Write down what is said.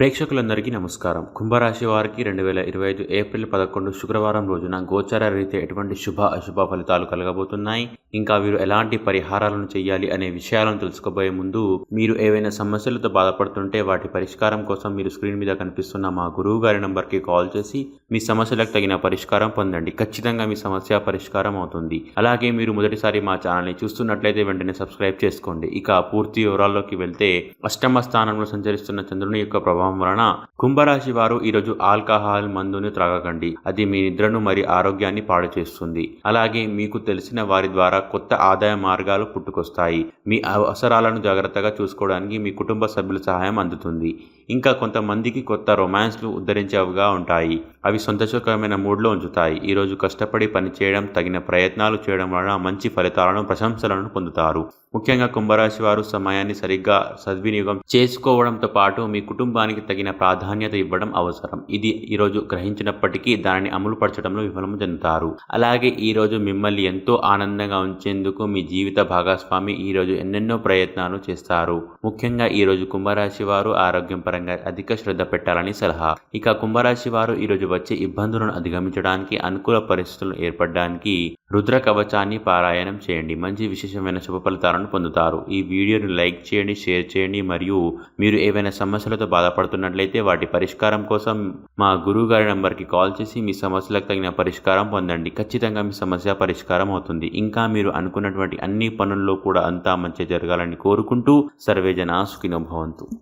ప్రేక్షకులందరికీ నమస్కారం. కుంభరాశి వారికి రెండు వేల ఇరవై ఐదు ఏప్రిల్ పదకొండు శుక్రవారం రోజున గోచార రీత్యా ఎటువంటి శుభ అశుభ ఫలితాలు కలగబోతున్నాయి? ఇంకా వీరు ఎలాంటి పరిహారాలను చేయాలి అనే విషయాలను తెలుసుకోబోయే ముందు మీరు ఏవైనా సమస్యలతో బాధపడుతుంటే వాటి పరిష్కారం కోసం మీరు స్క్రీన్ మీద కనిపిస్తున్న మా గురువు గారి నంబర్కి కాల్ చేసి మీ సమస్యలకు తగిన పరిష్కారం పొందండి. ఖచ్చితంగా మీ సమస్య పరిష్కారం అవుతుంది. అలాగే మీరు మొదటిసారి మా ఛానల్ని చూస్తున్నట్లయితే వెంటనే సబ్స్క్రైబ్ చేసుకోండి. ఇక పూర్తి వివరాల్లోకి వెళ్తే అష్టమ స్థానంలో సంచరిస్తున్న చంద్రుని యొక్క ప్రభావం వలన కుంభరాశి వారు ఈరోజు ఆల్కహాల్ మందుని త్రాగకండి. అది మీ నిద్రను మరి ఆరోగ్యాన్ని పాడు చేస్తుంది అలాగే మీకు తెలిసిన వారి ద్వారా కొత్త ఆదాయ మార్గాలు పుట్టుకొస్తాయి. మీ అవసరాలను జాగ్రత్తగా చూసుకోవడానికి మీ కుటుంబ సభ్యుల సహాయం అందుతుంది. ఇంకా కొంతమందికి కొత్త రొమాన్స్లు ఉద్ధరించేవిగా ఉంటాయి. అవి సంతోషకరమైన మూడ్లో ఉంచుతాయి. ఈరోజు కష్టపడి పనిచేయడం తగిన ప్రయత్నాలు చేయడం వలన మంచి ఫలితాలను ప్రశంసలను పొందుతారు. ముఖ్యంగా కుంభరాశి వారు సమయాన్ని సరిగ్గా సద్వినియోగం చేసుకోవడంతో పాటు మీ కుటుంబానికి తగిన ప్రాధాన్యత ఇవ్వడం అవసరం. ఇది ఈరోజు గ్రహించినప్పటికీ దానిని అమలుపరచడంలో విఫలం చెందుతారు. అలాగే ఈరోజు మిమ్మల్ని ఎంతో ఆనందంగా ఉంచేందుకు మీ జీవిత భాగస్వామి ఈరోజు ఎన్నెన్నో ప్రయత్నాలు చేస్తారు. ముఖ్యంగా ఈరోజు కుంభరాశి వారు ఆరోగ్యం పరంగా అధిక శ్రద్ధ పెట్టాలని సలహా. ఇక కుంభరాశి వారు ఈరోజు వచ్చే ఇబ్బందులను అధిగమించడానికి అనుకూల పరిస్థితులు ఏర్పడడానికి రుద్ర కవచాన్ని పారాయణం చేయండి. మంచి విశేషమైన శుభ ఫలితాలను పొందుతారు. ఈ వీడియోను లైక్ చేయండి షేర్ చేయండి మరియు మీరు ఏవైనా సమస్యలతో బాధపడుతున్నట్లయితే వాటి పరిష్కారం కోసం మా గురువుగారి నంబర్కి కాల్ చేసి మీ సమస్యలకు తగిన పరిష్కారం పొందండి. ఖచ్చితంగా మీ సమస్య పరిష్కారం అవుతుంది. ఇంకా మీరు అనుకున్నటువంటి అన్ని పనుల్లో కూడా అంతా మంచి జరగాలని కోరుకుంటూ సర్వేజన సుఖినో భవంతు.